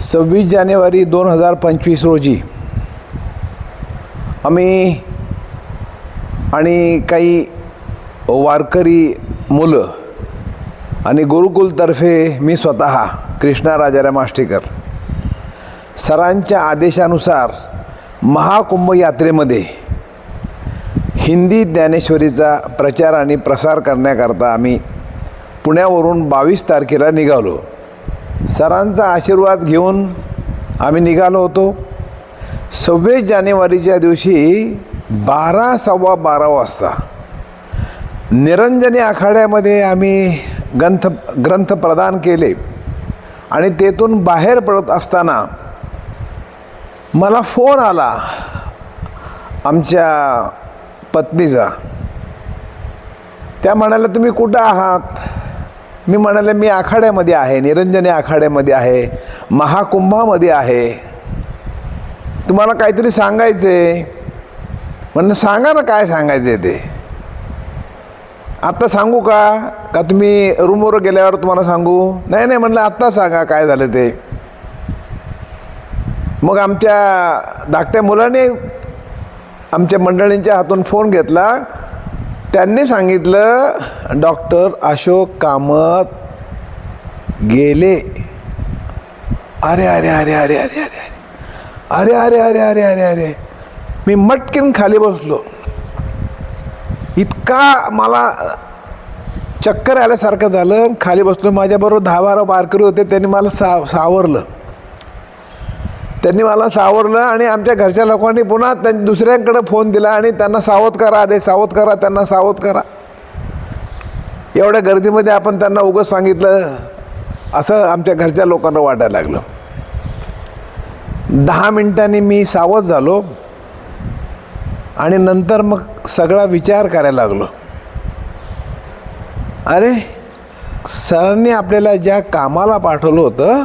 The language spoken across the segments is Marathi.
सव्वीस जानेवारी दोन हजार पंचवीस रोजी. आम्ही आणि काही वारकरी मुलं आणि गुरुकुलतर्फे मी स्वतः कृष्णा राजाराम आष्टेकर सरांच्या आदेशानुसार महाकुंभ यात्रेमध्ये हिंदी ज्ञानेश्वरीचा प्रचार आणि प्रसार करण्याकरता आम्ही पुण्यावरून बावीस तारखेला निघालो. सरांचा आशीर्वाद घेऊन आम्ही निघालो होतो. सव्वीस जानेवारीच्या दिवशी बारा सव्वा बारा वाजता निरंजनी आखाड्यामध्ये आम्ही ग्रंथ ग्रंथ प्रदान केले आणि तेथून बाहेर पडत असताना मला फोन आला आमच्या पत्नीचा. त्या म्हणाल्या तुम्ही कुठं आहात? मी म्हणाले मी आखाड्यामध्ये आहे निरंजनी आखाड्यामध्ये आहे महाकुंभामध्ये आहे. तुम्हाला काहीतरी सांगायचं आहे म्हणणं सांगा ना काय सांगायचं आहे ते? आत्ता सांगू का? का तुम्ही रूमवर गेल्यावर तुम्हाला सांगू? नाही नाही म्हणलं आत्ता सांगा काय झालं ते? मग आमच्या धाकट्या मुलाने आमच्या मंडळींच्या हातून फोन घेतला. त्यांनी सांगितलं डॉक्टर अशोक कामत गेले. अरे अरे अरे अरे अरे अरे. अरे अरे अरे अरे अरे अरे. मी मटकीन खाली बसलो. इतका मला चक्कर आल्यासारखं झालं. खाली बसलो. माझ्याबरोबर दहा बारा वारकरी होते. त्यांनी मला सा सावरलं. त्यांनी मला सावरलं आणि आमच्या घरच्या लोकांनी पुन्हा त्यां दुसऱ्यांकडे फोन दिला आणि त्यांना सावध करा अरे सावध करा त्यांना सावध करा. एवढ्या गर्दीमध्ये आपण त्यांना उगंच सांगितलं असं आमच्या घरच्या लोकांना वाटायला लागलं. दहा मिनटांनी मी सावध झालो आणि नंतर मग सगळा विचार करायला लागलो. अरे सरांनी आपल्याला ज्या कामाला पाठवलं होतं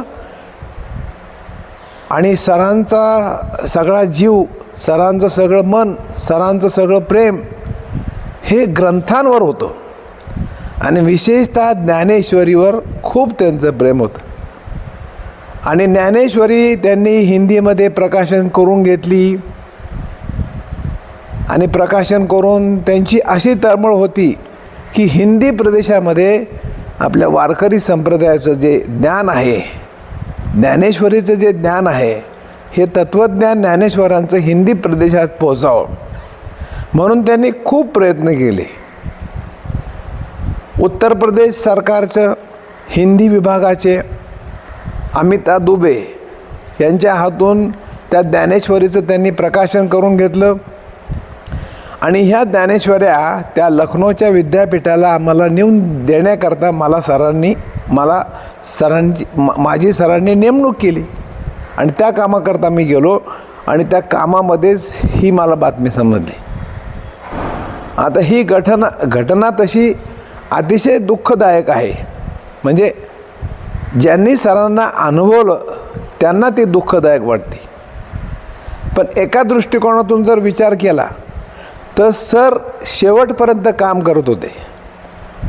आणि सरांचा सगळा जीव सरांचं सगळं मन सरांचं सगळं प्रेम हे ग्रंथांवर होतं. आणि विशेषतः ज्ञानेश्वरीवर खूप त्यांचं प्रेम होतं. आणि ज्ञानेश्वरी त्यांनी हिंदीमध्ये प्रकाशन करून घेतली. आणि प्रकाशन करून त्यांची अशी तळमळ होती की हिंदी प्रदेशामध्ये आपल्या वारकरी संप्रदायाचं जे ज्ञान आहे ज्ञानेश्वरीचं जे ज्ञान आहे हे तत्त्वज्ञान ज्ञानेश्वरांचं हिंदी प्रदेशात पोचावं. म्हणून त्यांनी खूप प्रयत्न केले. उत्तर प्रदेश सरकारचं हिंदी विभागाचे अमिता दुबे यांच्या हातून त्या ज्ञानेश्वरीचं त्यांनी प्रकाशन करून घेतलं. आणि ह्या ज्ञानेश्वऱ्या त्या लखनौच्या विद्यापीठाला आम्हाला नेऊन देण्याकरता मला सरांनी मला सरांची मा- माझी सरांनी नेमणूक केली. आणि त्या कामाकरता मी गेलो आणि त्या कामामध्येच ही मला बातमी समजली. आता ही घटना घटना तशी अतिशय दुःखदायक आहे. म्हणजे ज्यांनी सरांना अनुभवलं त्यांना ती दुःखदायक वाटते. पण एका दृष्टिकोनातून जर विचार केला तर सर शेवटपर्यंत काम करत होते.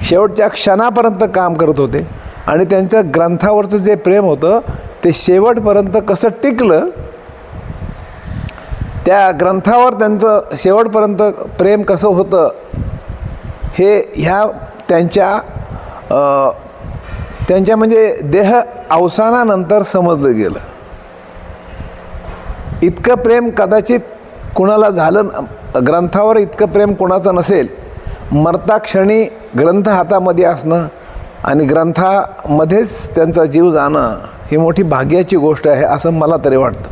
शेवटच्या क्षणापर्यंत काम करत होते. आणि त्यांचं ग्रंथावरचं जे प्रेम होतं ते शेवटपर्यंत कसं टिकलं त्या ग्रंथावर त्यांचं शेवटपर्यंत प्रेम कसं होतं हे ह्या त्यांच्या त्यांच्या म्हणजे देह अवसानानंतर समजलं गेलं. इतकं प्रेम कदाचित कुणाला झालं ग्रंथावर इतकं प्रेम कोणाचं नसेल मरता क्षणी ग्रंथ हातामध्ये असणं आणि ग्रंथामध्येच त्यांचा जीव जाणं ही मोठी भाग्याची गोष्ट आहे असं मला तरी वाटतं.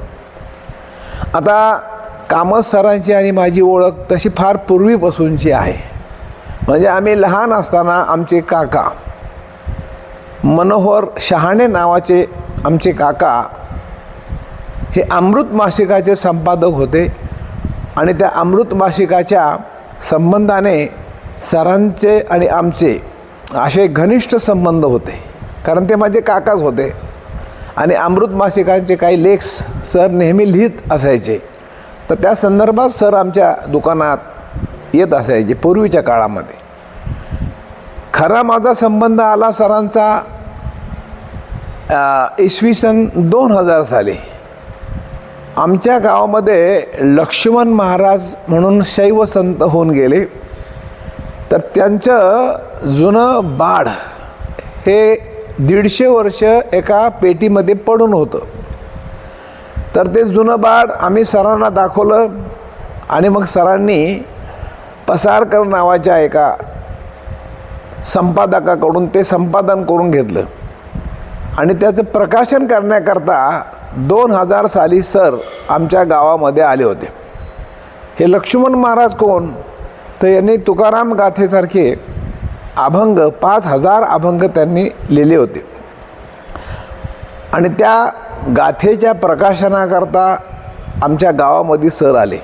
आता कामत सरांची आणि माझी ओळख तशी फार पूर्वीपासूनची आहे. म्हणजे आम्ही लहान असताना आमचे काका मनोहर शहाणे नावाचे आमचे काका हे अमृत मासिकाचे संपादक होते आणि त्या अमृत मासिकाच्या संबंधाने सरांचे आणि आमचे असे घनिष्ठ संबंध होते. कारण ते माझे काकाच होते. आणि अमृत मासिकांचे काही लेख सर नेहमी लिहित असायचे. तर त्या संदर्भात सर आमच्या दुकानात येत असायचे पूर्वीच्या काळामध्ये. खरा माझा संबंध आला सरांचा इसवी सन दोन हजार साली. आमच्या गावामध्ये लक्ष्मण महाराज म्हणून शैव संत होऊन गेले. तर त्यांचं जुनं बाढ हे दीडशे वर्ष एका पेटीमध्ये पडून होतं. तर ते जुनं बाळ आम्ही सरांना दाखवलं आणि मग सरांनी पसारकर नावाच्या एका संपादकाकडून ते संपादन करून घेतलं. आणि त्याचं प्रकाशन करण्याकरता दोन हजार साली सर आमच्या गावामध्ये आले होते. हे लक्ष्मण महाराज कोण? तर यांनी तुकाराम गाथेसारखे अभंग पाच हजार अभंग त्यांनी लिहिले होते. आणि त्या गाथेच्या प्रकाशनाकरता आमच्या गावामध्ये सर आले.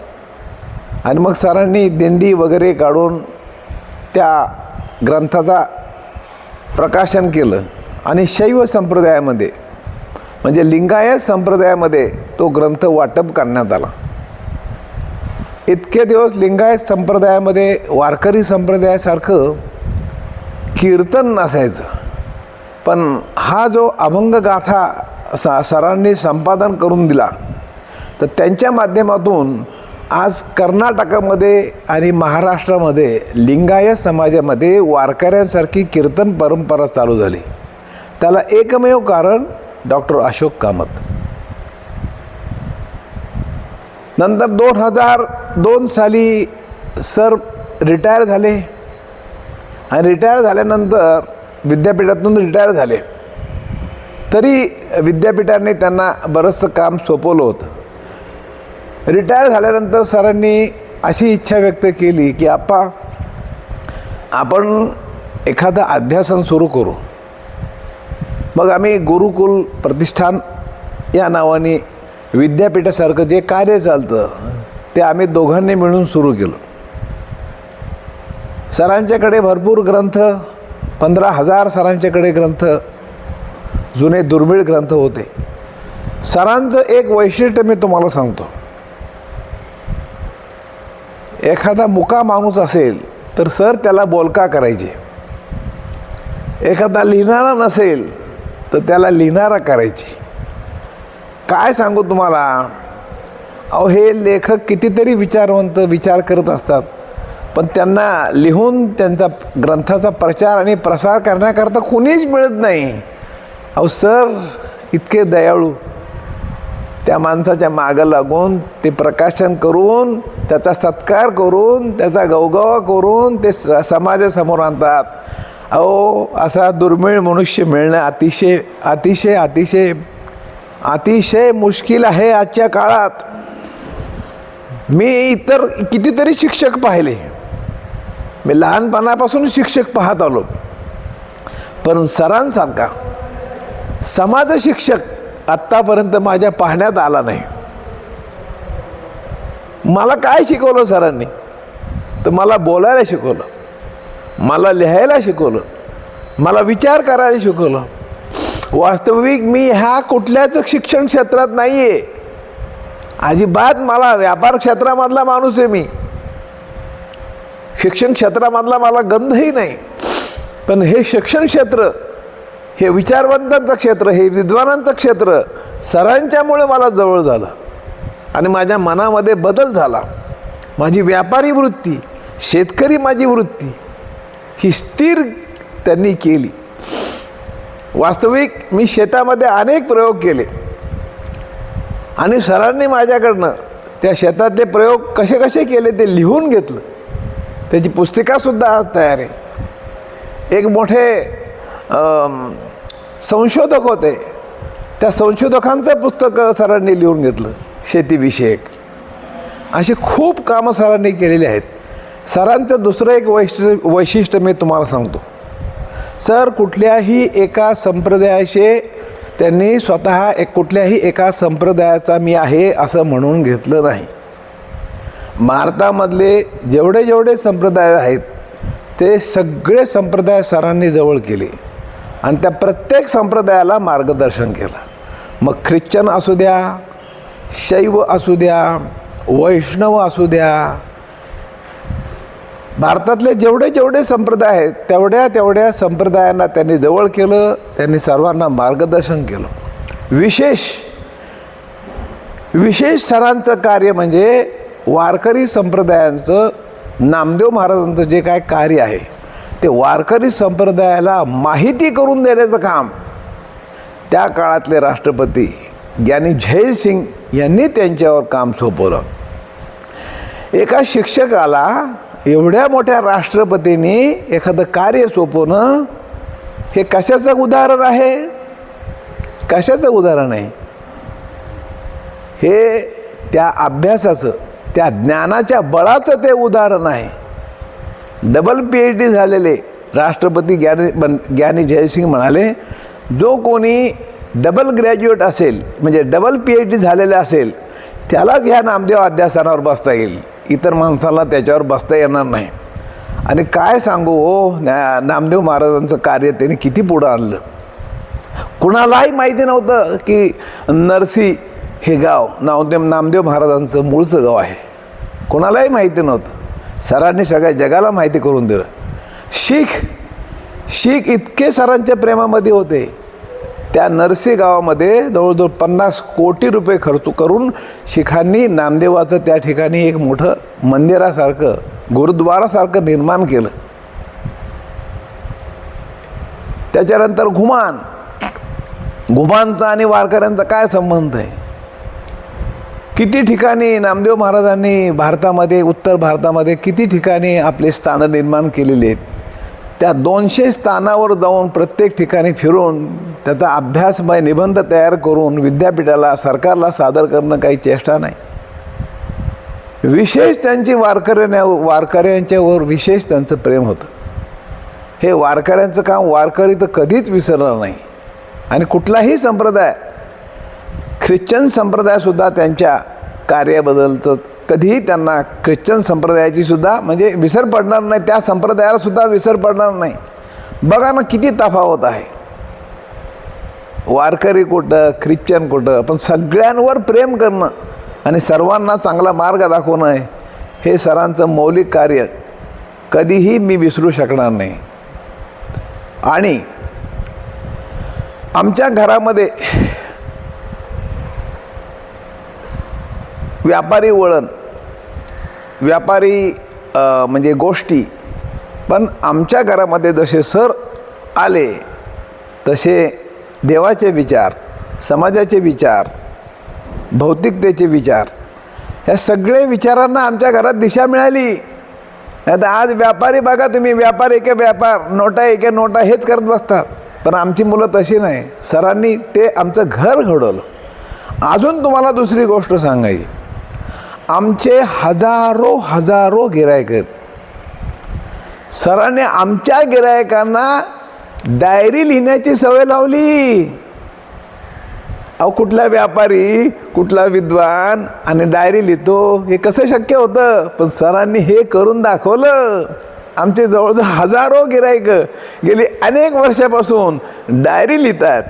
आणि मग सरांनी दिंडी वगैरे काढून त्या ग्रंथाचा प्रकाशन केलं. आणि शैव संप्रदायामध्ये म्हणजे लिंगायत संप्रदायामध्ये तो ग्रंथ वाटप करण्यात आला. इतके दिवस लिंगायत संप्रदायामध्ये वारकरी संप्रदायासारखं कीर्तन नसायचं. पण हा जो अभंग गाथा सा सरांनी संपादन करून दिला तर त्यांच्या माध्यमातून आज कर्नाटकामध्ये आणि महाराष्ट्रामध्ये लिंगायत समाजामध्ये वारकऱ्यांसारखी कीर्तन परंपरा चालू झाली. त्याला एकमेव कारण डॉक्टर अशोक कामत. नंतर दोन हजार दोन साली सर रिटायर झाले. आणि रिटायर झाल्यानंतर विद्यापीठातून रिटायर झाले. तरी विद्यापीठाने त्यांना बरंचसं काम सोपवलं होतं. रिटायर झाल्यानंतर सरांनी अशी इच्छा व्यक्त केली की आप्पा आपण एखादं अध्यासन सुरू करू. मग आम्ही गुरुकुल प्रतिष्ठान या नावाने विद्यापीठासारखं जे कार्य चालतं ते आम्ही दोघांनी मिळून सुरू केलं. सरांच्याकडे भरपूर ग्रंथ पंधरा हजार सरांच्याकडे ग्रंथ जुने दुर्मिळ ग्रंथ होते. सरांचं एक वैशिष्ट्य मी तुम्हाला सांगतो. एखादा मुका माणूस असेल तर सर त्याला बोलका करायचे. एखादा लिहिणारा नसेल तर त्याला लिहिणारा करायचे. काय सांगू तुम्हाला? अहो हे लेखक कितीतरी विचारवंत विचार करत असतात. पण त्यांना लिहून त्यांचा ग्रंथाचा प्रचार आणि प्रसार करण्याकरता कुणीच मिळत नाही. अहो सर इतके दयाळू. त्या माणसाच्या मागं लागून ते प्रकाशन करून त्याचा सत्कार करून त्याचा गवगवा करून ते स समाजासमोर आणतात. अहो असा दुर्मिळ मनुष्य मिळणं अतिशय अतिशय अतिशय अतिशय मुश्किल आहे आजच्या काळात. मी इतर कितीतरी शिक्षक पाहिले. मी लहानपणापासून शिक्षक पाहत आलो. पण सरांसारखा समाज शिक्षक आत्तापर्यंत माझ्या पाहण्यात आला नाही. मला काय शिकवलं सरांनी? तर मला बोलायला शिकवलं. मला लिहायला शिकवलं. मला विचार करायला शिकवलं. वास्तविक मी ह्या कुठल्याच शिक्षण क्षेत्रात नाही आहे अजिबात मला व्यापार क्षेत्रामधला माणूस आहे मी. शिक्षण क्षेत्रामधला मला गंधही नाही. पण हे शिक्षण क्षेत्र हे विचारवंतांचं क्षेत्र हे विद्वानांचं क्षेत्र सरांच्यामुळे मला जवळ झालं. आणि माझ्या मनामध्ये बदल झाला. माझी व्यापारी वृत्ती शेतकरी माझी वृत्ती ही स्थिर त्यांनी केली. वास्तविक मी शेतामध्ये अनेक प्रयोग केले. आणि सरांनी माझ्याकडनं त्या शेतातले प्रयोग कसे कसे केले ते लिहून घेतलं. त्याची पुस्तिकासुद्धा आज तयार आहे. एक मोठे संशोधक होते. त्या संशोधकांचं पुस्तक सरांनी लिहून घेतलं शेतीविषयक. अशी खूप कामं सरांनी केलेली आहेत. सरांचं दुसरं एक वैशिष्ट्य वैशिष्ट्य मी तुम्हाला सांगतो. सर कुठल्याही एका संप्रदायाचे त्यांनी स्वतः एक कुठल्याही एका संप्रदायाचा मी आहे असं म्हणून घेतलं नाही. भारतामधले जेवढे जेवढे संप्रदाय आहेत ते सगळे संप्रदाय सरांनी जवळ केले आणि त्या प्रत्येक संप्रदायाला मार्गदर्शन केलं. मग ख्रिश्चन असू द्या शैव असू द्या वैष्णव असू द्या भारतातले जेवढे जेवढे संप्रदाय आहेत तेवढ्या तेवढ्या संप्रदायांना त्यांनी जवळ केलं त्यांनी सर्वांना मार्गदर्शन केलं. विशेष विशेष सरांचं कार्य म्हणजे वारकरी संप्रदायांचं नामदेव महाराजांचं जे काय कार्य आहे ते वारकरी संप्रदायाला माहिती करून देण्याचं काम. त्या काळातले राष्ट्रपती ज्ञानी झैल सिंग यांनी त्यांच्यावर काम सोपवलं. एका शिक्षकाला एवढ्या मोठ्या राष्ट्रपतींनी एखादं कार्य सोपवणं हे कशाचं उदाहरण आहे? कशाचं उदाहरण आहे? हे त्या अभ्यासाचं त्या ज्ञानाच्या बळाचं ते उदाहरण आहे. डबल पी एच डी झालेले राष्ट्रपती ज्ञानी बन ज्ञानी जयसिंग म्हणाले जो कोणी डबल ग्रॅज्युएट असेल म्हणजे डबल पी एच डी झालेले असेल त्यालाच ह्या नामदेव अध्यासनावर बसता येईल. इतर माणसाला त्याच्यावर बसता येणार नाही. आणि काय सांगू हो ना नामदेव महाराजांचं कार्य त्यांनी किती पुढं आणलं. कुणालाही माहिती नव्हतं की नरसी हे गाव नामदेव नामदेव महाराजांचं मूळचं गाव आहे. कोणालाही माहिती नव्हतं. सरांनी सगळ्या जगाला माहिती करून दिलं. शीख शीख इतके सरांच्या प्रेमामध्ये होते. त्या नरसी गावामध्ये जवळजवळ पन्नास कोटी रुपये खर्च करून शिखांनी नामदेवाचं त्या ठिकाणी एक मोठं मंदिरासारखं गुरुद्वारासारखं निर्माण केलं. त्याच्यानंतर घुमान घुमानचा आणि वारकऱ्यांचा काय संबंध आहे? किती ठिकाणी नामदेव महाराजांनी भारतामध्ये उत्तर भारतामध्ये किती ठिकाणी आपले स्थानं निर्माण केलेली आहेत? त्या दोनशे स्थानावर जाऊन प्रत्येक ठिकाणी फिरून त्याचा अभ्यासमय निबंध तयार करून विद्यापीठाला सरकारला सादर करणं काही चेष्टा नाही. विशेष त्यांची वारकऱ्याने वारकऱ्यांच्यावर विशेष त्यांचं प्रेम होतं. हे वारकऱ्यांचं काम वारकरी तर कधीच विसरणार नाही. आणि कुठलाही संप्रदाय ख्रिश्चन संप्रदायसुद्धा त्यांच्या कार्याबद्दलचं कधीही त्यांना ख्रिश्चन संप्रदायाची सुद्धा म्हणजे विसर पडणार नाही त्या संप्रदायाला सुद्धा विसर पडणार नाही. बघा ना किती तफावत आहे. वारकरी कुठं ख्रिश्चन कुठं पण सगळ्यांवर प्रेम करणं आणि सर्वांना चांगला मार्ग दाखवणं आहे हे सरांचं मौलिक कार्य कधीही मी विसरू शकणार नाही. आणि आमच्या घरामध्ये व्यापारी वळण व्यापारी म्हणजे गोष्टी. पण आमच्या घरामध्ये जसे सर आले तसे देवाचे विचार समाजाचे विचार भौतिकतेचे विचार ह्या सगळे विचारांना आमच्या घरात दिशा मिळाली. आता आज व्यापारी बघा तुम्ही व्यापार एके व्यापार नोटा एके नोटा हेच करत बसतात पण आमची मुलं तशी नाही. सरांनी ते आमचं घर घडवलं. अजून तुम्हाला दुसरी गोष्ट सांगायची. आमचे हजारो हजारो गिरायक आहेत. सरांनी आमच्या गिरायकांना डायरी लिहिण्याची सवय लावली. अहो कुठला व्यापारी कुठला विद्वान आणि डायरी लिहितो हे कसं शक्य होतं? पण सरांनी हे करून दाखवलं. आमचे जवळजवळ हजारो गिरायक गेली अनेक वर्षापासून डायरी लिहितात.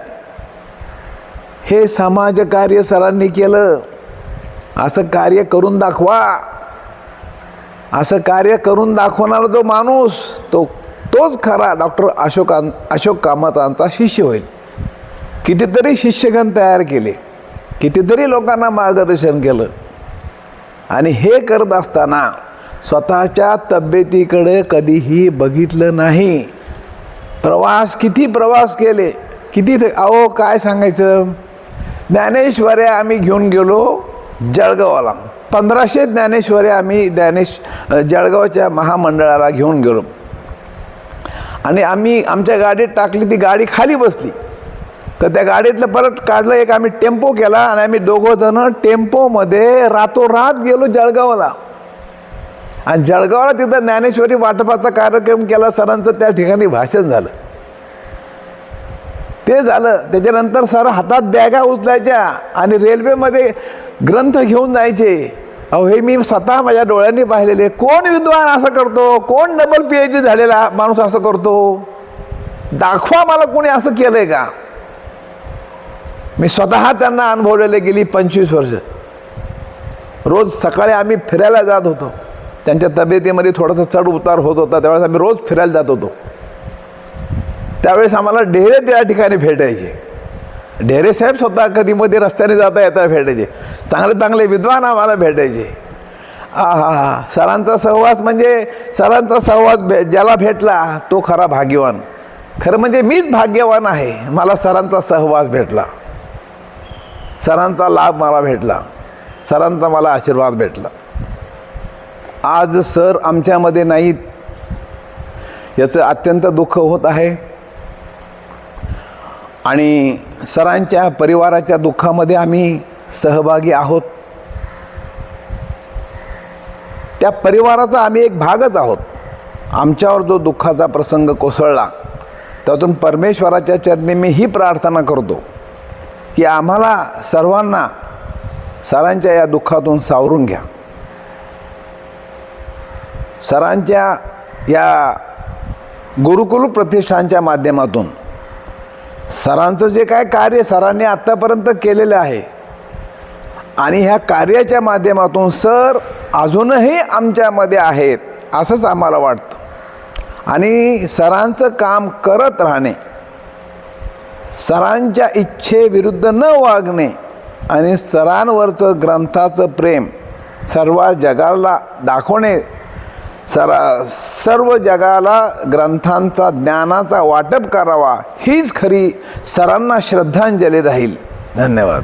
हे समाजकार्य सरांनी केलं. असं कार्य करून दाखवा. असं कार्य करून दाखवणारा जो माणूस तो तोच खरा डॉक्टर अशोकां अशोक कामतांचा शिष्य होईल. कितीतरी शिष्यगण तयार केले. कितीतरी लोकांना मार्गदर्शन केलं. आणि हे करत असताना स्वतःच्या तब्येतीकडे कधीही बघितलं नाही. प्रवास किती प्रवास केले. किती अहो काय सांगायचं? ज्ञानेश्वर्या आम्ही घेऊन गेलो. जळगावाला पंधराशे ज्ञानेश्वरी आम्ही ज्ञानेश जळगावच्या महामंडळाला घेऊन गेलो. आणि आम्ही आमच्या गाडीत टाकली ती गाडी खाली बसली. तर त्या गाडीतलं परत काढलं एक आम्ही टेम्पो केला आणि आम्ही दोघंजणं टेम्पोमध्ये रातोरात गेलो जळगावला आणि जळगावला तिथं ज्ञानेश्वरी वाटपाचा कार्यक्रम केला सरांचं त्या ठिकाणी भाषण झालं. ते झालं. त्याच्यानंतर सर हातात बॅगा उचलायच्या आणि रेल्वेमध्ये ग्रंथ घेऊन जायचे. अहो हे मी स्वतः माझ्या डोळ्यांनी पाहिलेले. कोण विद्वान असं करतो? कोण डबल पी एच डी झालेला माणूस असं करतो? दाखवा मला कोणी असं केलंय का? मी स्वतः त्यांना अनुभवलेले गेली पंचवीस वर्ष. रोज सकाळी आम्ही फिरायला जात होतो. त्यांच्या तब्येतीमध्ये थोडासा चढ उतार होत होता. त्यावेळेस आम्ही रोज फिरायला जात होतो. त्यावेळेस आम्हाला डेरे त्या ठिकाणी भेटायचे. डेरे साहेब स्वतः कधी मध्ये रस्त्याने जाता येता भेटायचे. चांगले चांगले विद्वान आम्हाला भेटायचे. आ हा हा. सरांचा सहवास म्हणजे सरांचा सहवास भे ज्याला भेटला तो खरा भाग्यवान. खरं म्हणजे मीच भाग्यवान आहे. मला सरांचा सहवास भेटला. सरांचा लाभ मला भेटला. सरांचा मला आशीर्वाद भेटला. आज सर आमच्यामध्ये नाहीत. याचं अत्यंत दुःख होत आहे. आणि सरांच्या परिवाराच्या दुःखामध्ये आम्ही सहभागी आहोत. त्या परिवाराचा आम्ही एक भागच आहोत. आमच्यावर जो दुःखाचा प्रसंग कोसळला त्यातून परमेश्वराच्या चरणी मी ही प्रार्थना करतो की आम्हाला सर्वांना सरांच्या या दुःखातून सावरून घ्या. सरांच्या या गुरुकुल प्रतिष्ठानच्या माध्यमातून सरांचं जे काय कार्य सरांनी आत्तापर्यंत केलेलं आहे आणि ह्या कार्याच्या माध्यमातून सर अजूनही आमच्यामध्ये आहेत असंच आम्हाला वाटतं. आणि सरांचं काम करत राहणे सरांच्या इच्छेविरुद्ध न वागणे आणि सरांवरचं ग्रंथाचं प्रेम सर्व जगाला दाखवणे सरा सर्व जगाला ग्रंथांचा ज्ञानाचा वाटप करावा हीच खरी सरांना श्रद्धांजली राहील. धन्यवाद.